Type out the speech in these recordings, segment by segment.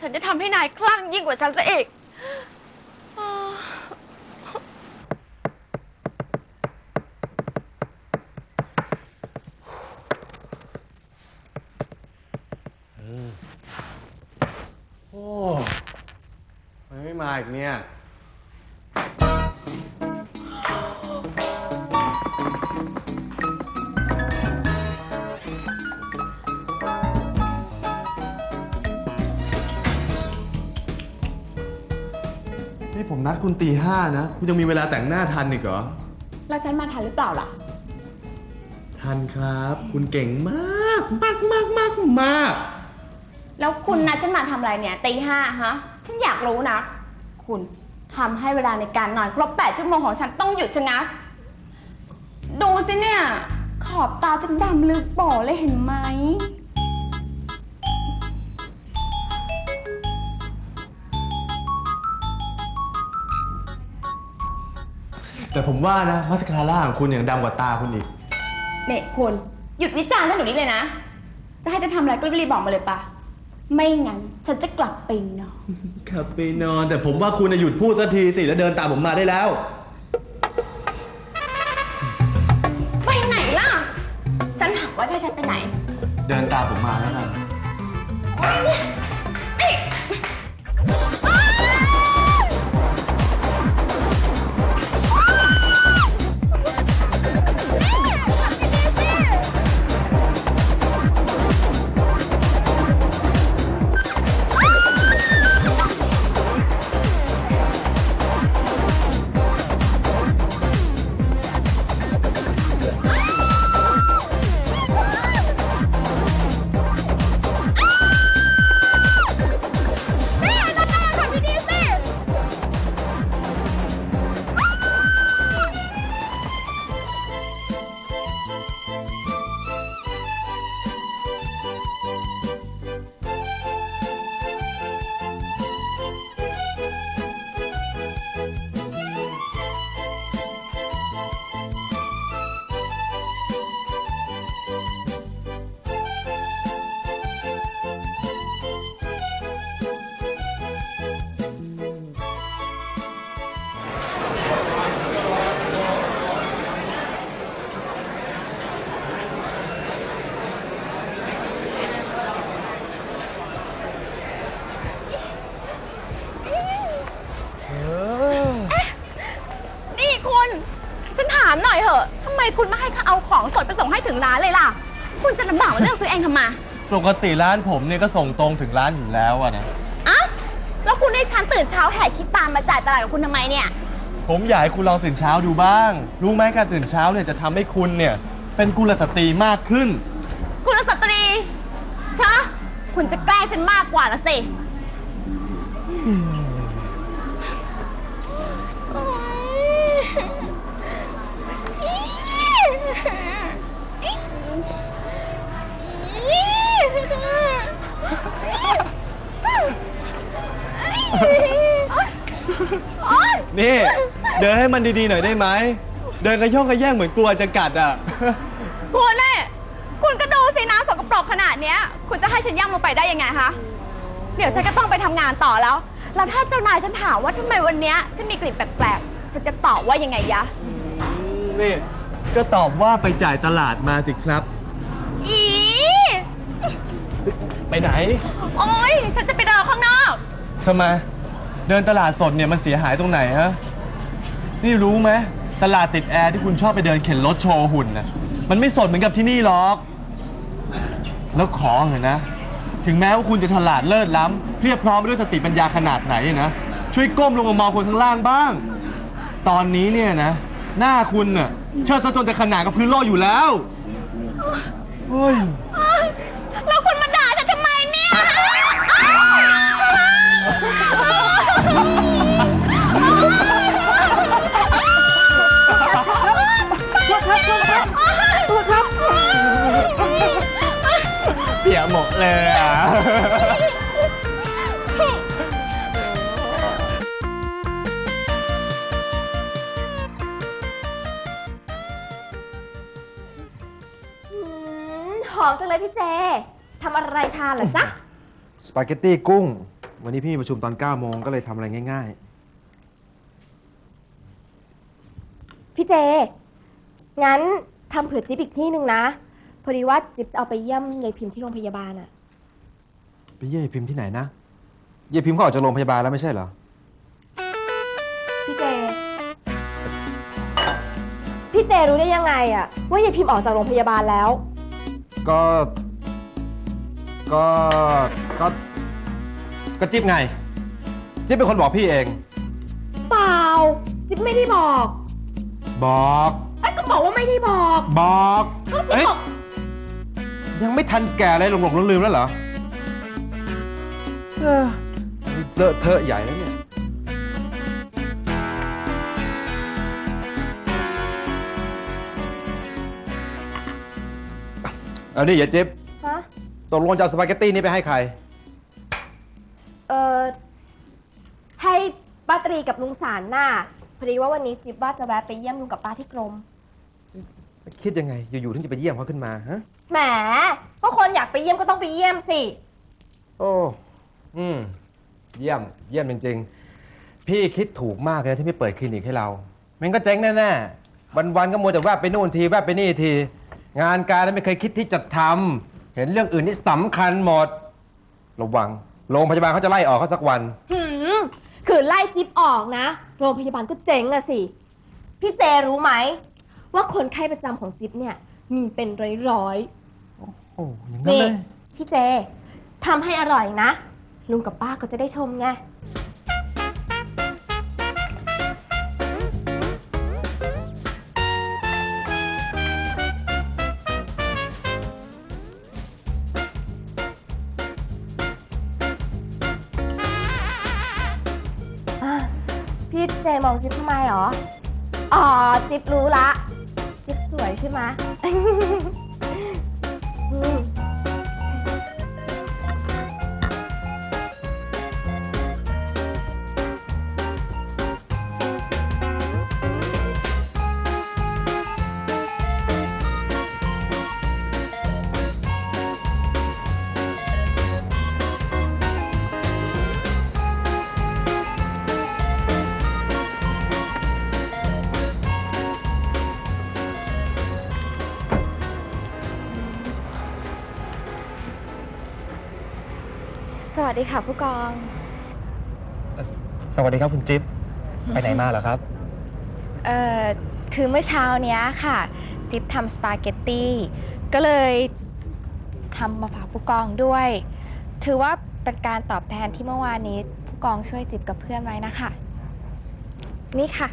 ฉันจะทำให้นายคลั่งยิ่งกว่าฉันซะอีกอ้าวโอ้ยไม่มาอีกเนี่ย นี่ผมนัดคุณตีห้านะ คุณยังมีเวลาแต่งหน้าทันอีกเหรอ แล้วฉันมาทันหรือเปล่าล่ะ ทันครับ คุณเก่งมาก มากมากมากมากแล้วคุณนัดฉันมาทำอะไรเนี่ยตีห้าฮะ ฉันอยากรู้นะ คุณทำให้เวลาในการนอนครบแปดชั่วโมงของฉันต้องหยุดชะงัก ดูสิเนี่ย ขอบตาฉันดำลึกบ่อเลยเห็นไหม แต่ผมว่านะมาสคาร่าของคุณยังดำกว่าตาคุณอีก เนี่ยคุณหยุดวิจารณ์ฉันหนูนี้เลยนะ จะให้ฉันทำอะไรก็รีบๆบอกมาเลยปะไม่งั้นฉันจะกลับไปนอนขับไปนอน แต่ผมว่าคุณน่ะหยุดพูดสักทีสิแล้วเดินตามผมมาได้แล้ว ไปไหนล่ะ ฉันถามว่าจะให้ฉันไปไหน เดินตามผมมาแล้วกันนี่ามหน่อยเหอะทำไมคุณไม่ให้เขาเอาของสดไปส่งให้ถึงร้านเลยล่ะ คุณจะลำบากมาเลือกซื้อเองทำไมปกติร้านผมเนี่ยก็ส่งตรงถึงร้านอยู่แล้วอะนะอ้าวแล้วคุณให้ฉันตื่นเช้าแห่คิดตามมาจ่ายตลาดกับคุณทำไมเนี่ย ผมอยากให้คุณลองตื่นเช้าดูบ้าง รู้ไหมการตื่นเช้าเนี่ยจะทำให้คุณเนี่ย เป็นกุลสตรีมากขึ้น คุณสตรีชะคุณจะแกล้งฉันมากกว่าละสิ นี่ เดินให้มันดีๆหน่อยได้ไหม เดินกระย่องกระแย่งเหมือนกลัวจะกัดอะ คุณเน่คุณก็ดูสิน้ำสกปรกขนาดเนี้ย คุณจะให้ฉันย่ำลงไปได้ยังไงคะ เดี๋ยวฉันก็ต้องไปทำงานต่อแล้ว แล้วถ้าเจ้านายฉันถามว่าทำไมวันเนี้ยฉันมีกลิ่นแปลกๆ ฉันจะตอบว่ายังไงยะ นี่ ก็ตอบว่าไปจ่ายตลาดมาสิครับ อีไปไหน โอ๊ย ฉันจะไปเดินข้างนอกทำไม เดินตลาดสดเนี่ยมันเสียหายตรงไหนฮะ นี่รู้ไหมตลาดติดแอร์ที่คุณชอบไปเดินเข็นรถโชว์หุ่นน่ะ มันไม่สดเหมือนกับที่นี่หรอก แล้วของอนะ ถึงแม้ว่าคุณจะฉลาดเลิศล้ำเพียบพร้อมไปด้วยสติปัญญาขนาดไหนนะ ช่วยก้มลงมามองคนข้างล่างบ้าง ตอนนี้เนี่ยนะ หน้าคุณน่ะเชิดซะจนจะขนาดกับพื้นโลกอยู่แล้วเฮ้ย ยกหมดเลยอะหอมจังเลยพี่เจทำอะไรทานเหรอจ๊ะ สปาเกตตี้กุ้ง วันนี้พี่มีประชุมตอน9โมงก็เลยทำอะไรง่ายพี่เจ งั้นทำเผื่อจิ๊บอีกที่หนึ่งนะ พอดีว่าจิ๊บจะเอาไปเยี่ยมยายพิมพ์ที่โรงพยาบาลอะๆไปเยี่ยมยายพิมพ์ที่ไหนนะยายพิมพ์เขาออกจากโรงพยาบาลแล้วไม่ใช่เหรอ พี่เจ พี่เจรู้ได้ยังไงอะว่ายายพิมพ์ออกจากโรงพยาบาลแล้ว ก็ ก็ ก็ ก็จิ๊บไง จิ๊บเป็นคนบอกพี่เอง เปล่า จิ๊บไม่ได้บอกบอก ไอ้ยก็บอกว่าไม่ได้บอก บอกก็เอ้พี่ยบอก ยังไม่ทันแก่เลยหลงๆลืมๆแล้วเหรอเออนี่เลอะเทอะใหญ่แล้วเนี่ย เอาดิอย่าจิ๊บฮะ ตกลงจะเอาสปาเกตตี้นี้ไปให้ใคร เออให้ป้าตรีกับลุงสารน่ะพอดีว่าวันนี้จิ๊บว่าจะแวะไปเยี่ยมลุงกับป้าที่กรม คิดยังไง อยู่ๆถึงจะไปเยี่ยมเขาขึ้นมาฮะ แหมก็คนอยากไปเยี่ยมก็ต้องไปเยี่ยมสิ โอ้ อืม เยี่ยม เยี่ยมจริงๆ พี่คิดถูกมากเลยนะที่ไม่เปิดคลินิกให้เรามันก็เจ๊งแน่ๆ วันๆ ก็มัวแต่แวบไปนู่นทีแวบไปนี่ที งานการนั้นไม่เคยคิดที่จะทำ เห็นเรื่องอื่นนี่สำคัญหมด ระวัง โรงพยาบาลเขาจะไล่ออกเขาสักวัน หืมคือไล่จิ๊บออกนะ โรงพยาบาลก็เจ๊งอะสิ พี่เจรู้ไหม ว่าคนไข้ประจำของจิ๊บเนี่ย มีเป็นร้อยโอ้อย่างๆนั้นนี่เลยพี่เจทำให้อร่อยนะ ลุงกับป้าก็จะได้ชมไงอะพี่เจมองจิ๊บทำไมหรอ อ๋อ จิ๊บรู้ละ จิ๊บสวยใช่ไหม วัสดีค่ะผู้กอง สวัสดีครับคุณจิ๊บไปไหนมาเหรอครับ เอ่อ คือเมื่อเช้าเนี้ยค่ะ จิ๊บทำสปาเกตตี้ ก็เลยทำมาฝากผู้กองด้วย ถือว่าเป็นการตอบแทนที่เมื่อวานนี้ ผู้กองช่วยจิ๊บกับเพื่อนไว้นะคะ นี่ค่ะ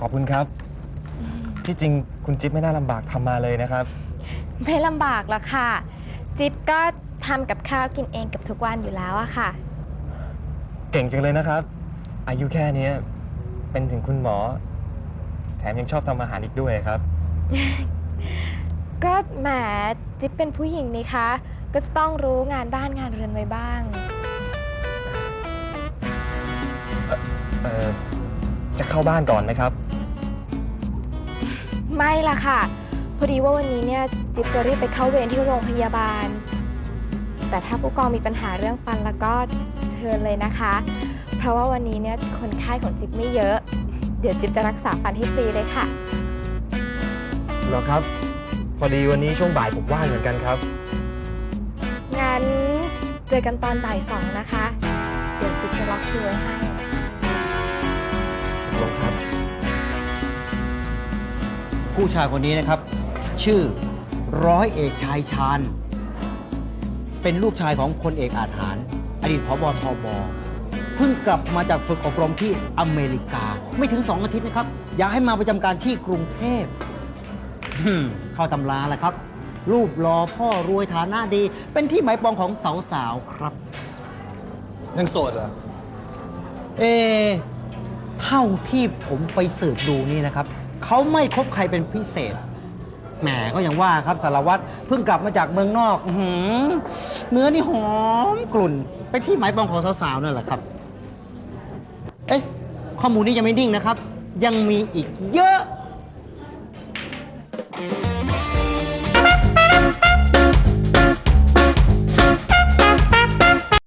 ขอบคุณครับ ที่จริงคุณจิ๊บไม่น่าลำบากทำมาเลยนะครับ ไม่ลำบากหรอกค่ะ จิ๊บก็ทำกับข้าวกินเองกับทุกวันอยู่แล้วอะค่ะ เก่งจังเลยนะครับ อายุแค่เนี้ยเป็นถึงคุณหมอ แถมยังชอบทำอาหารอีกด้วยครับ ก็แหมจิ๊บเป็นผู้หญิงนี่คะ ก็จะต้องรู้งานบ้านงานเรือนไว้บ้าง เอ่อจะเข้าบ้านก่อนไหมครับ ไม่ละค่ะ พอดีว่าวันนี้เนี่ยจิ๊บจะรีบไปเข้าเวรที่โรงพยาบาล แต่ถ้าผู้กองมีปัญหาเรื่องฟันแล้วก็เชิญเลยนะคะ เพราะว่าวันนี้เนี่ยคนไข้ของจิ๊บไม่เยอะ เดี๋ยวจิ๊บจะรักษาฟันให้ฟรีเลยค่ะ เหรอครับ พอดีวันนี้ช่วงบ่ายผมว่างเหมือนกันครับ งั้นเจอกันตอนบ่ายสองนะคะ เดี๋ยวจิ๊บจะล็อกคิวไว้ให้ ลงครับ ผู้ชายคนนี้นะครับ ชื่อร้อยเอกชายชาญ เป็นลูกชายของพลเอกอาจหาร อดีตผบทบเพิ่งกลับมาจากฝึกอบรมที่อเมริกา ไม่ถึงสองอาทิตย์นะครับอยากให้มาประจำการที่กรุงเทพอืมเข้าตำราแหละครับ รูปรอพ่อรวยฐานะดี เป็นที่หมายปองของสาวๆครับ ยังโสดเหรอ เอะเท่าที่ผมไปสืบดูนี่นะครับ เขาไม่คบใครเป็นพิเศษ แหมก็อย่างว่าครับสารวัตรเพิ่งกลับมาจากเมืองนอกอื้อหือเนื้อนี่หอมกลุ่น ไปที่หมายปองของสาวๆนั่นแหละครับ เอ๊ะ ข้อมูลนี้ยังไม่นิ่งนะครับ ยังมีอีกเยอะ